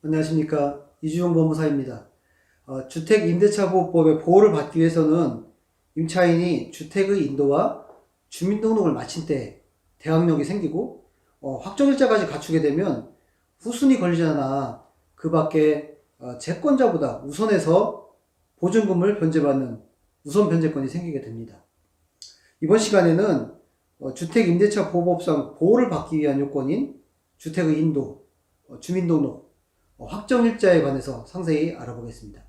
안녕하십니까. 이주영 법무사입니다. 어, 주택임대차보호법의 보호를 받기 위해서는 임차인이 주택의 인도와 주민등록을 마친 때 대항력이 생기고 어, 확정일자까지 갖추게 되면 후순위 권리자나 그 밖에 어, 채권자보다 우선해서 보증금을 변제받는 우선 변제권이 생기게 됩니다. 이번 시간에는 어, 주택임대차 보호법상 보호를 받기 위한 요건인 주택의 인도, 어, 주민등록, 어, 확정일자에 관해서 상세히 알아보겠습니다.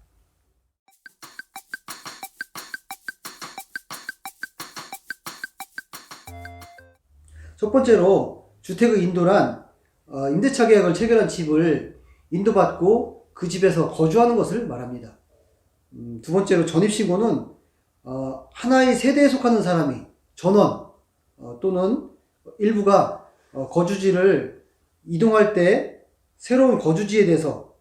첫 번째로 주택의 인도란 어, 임대차 계약을 체결한 집을 인도받고 그 집에서 거주하는 것을 말합니다. 음, 두 번째로 전입신고는 어, 하나의 세대에 속하는 사람이 전원 어, 또는 일부가 어, 거주지를 이동할 때 새로운 거주지에 대해서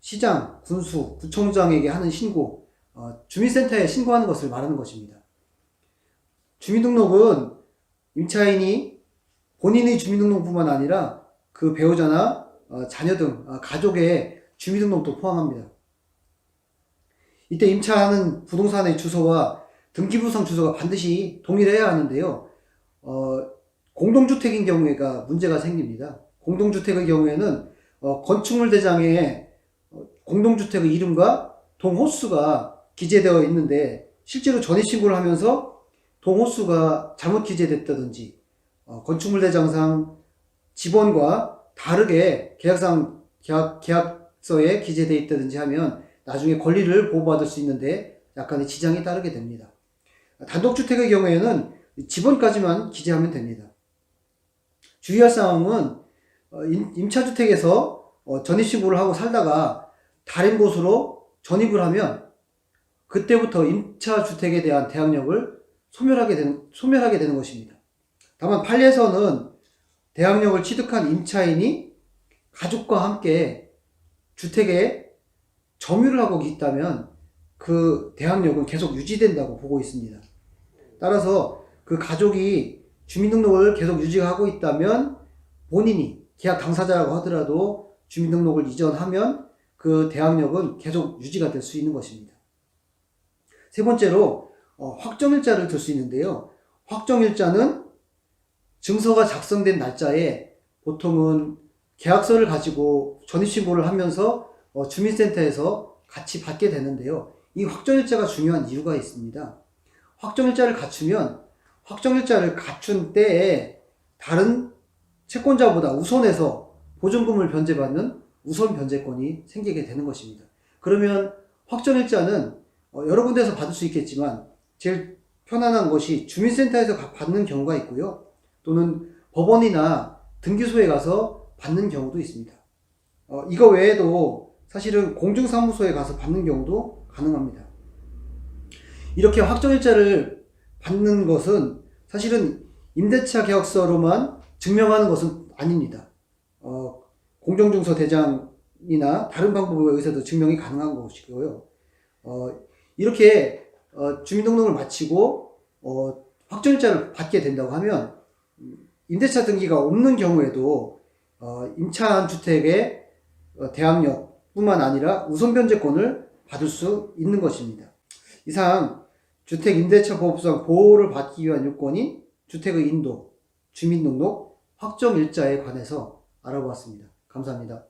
시장, 군수, 구청장에게 하는 신고, 어, 주민센터에 신고하는 것을 말하는 것입니다. 주민등록은 임차인이 본인의 주민등록뿐만 아니라 그 배우자나 어, 자녀 등 어, 가족의 주민등록도 포함합니다. 이때 임차하는 부동산의 주소와 등기부상 주소가 반드시 동일해야 하는데요. 어, 공동주택인 경우에가 문제가 생깁니다. 공동주택의 경우에는 어, 건축물 대장에 어, 공동주택의 이름과 동호수가 기재되어 있는데 실제로 전입 신고를 하면서 동호수가 잘못 기재됐다든지 어, 건축물 대장상 지번과 다르게 계약상 계약, 계약서에 기재되어 있다든지 하면 나중에 권리를 보호받을 수 있는데 약간의 지장이 따르게 됩니다. 단독주택의 경우에는 지번까지만 기재하면 됩니다. 주의할 사항은 어, 임- 임차주택에서 어, 전입신고를 하고 살다가 다른 곳으로 전입을 하면 그때부터 임차주택에 대한 대항력을 소멸하게 되는, 소멸하게 되는 것입니다. 다만 판례에서는 대항력을 취득한 임차인이 가족과 함께 주택에 점유를 하고 있다면 그 대항력은 계속 유지된다고 보고 있습니다. 따라서 그 가족이 주민등록을 계속 유지하고 있다면 본인이 계약 당사자라고 하더라도 주민등록을 이전하면 그 대항력은 계속 유지가 될 수 있는 것입니다. 세 번째로 어, 확정일자를 들 수 있는데요. 확정일자는 증서가 작성된 날짜에 보통은 계약서를 가지고 전입신고를 하면서 어, 주민센터에서 같이 받게 되는데요. 이 확정일자가 중요한 이유가 있습니다. 확정일자를 갖추면 확정일자를 갖춘 때에 다른 채권자보다 우선해서 보증금을 변제받는 우선 변제권이 생기게 되는 것입니다. 그러면 확정일자는 어, 여러 군데에서 받을 수 있겠지만 제일 편안한 것이 주민센터에서 가- 받는 경우가 있고요. 또는 법원이나 등기소에 가서 받는 경우도 있습니다. 어, 이거 외에도 사실은 공중사무소에 가서 받는 경우도 가능합니다. 이렇게 확정일자를 받는 것은 사실은 임대차 계약서로만 증명하는 것은 아닙니다. 어, 공정증서 대장이나 다른 방법에 의해서도 증명이 가능한 것이고요. 어, 이렇게 어, 주민등록을 마치고 어, 확정일자를 받게 된다고 하면 음, 임대차 등기가 없는 경우에도 어, 임차한 주택의 어, 대항력뿐만 아니라 우선 변제권을 받을 수 있는 것입니다. 이상 주택 임대차 보호법상 보호를 받기 위한 요건인 주택의 인도, 주민등록, 확정 일자에 관해서 알아보았습니다. 감사합니다.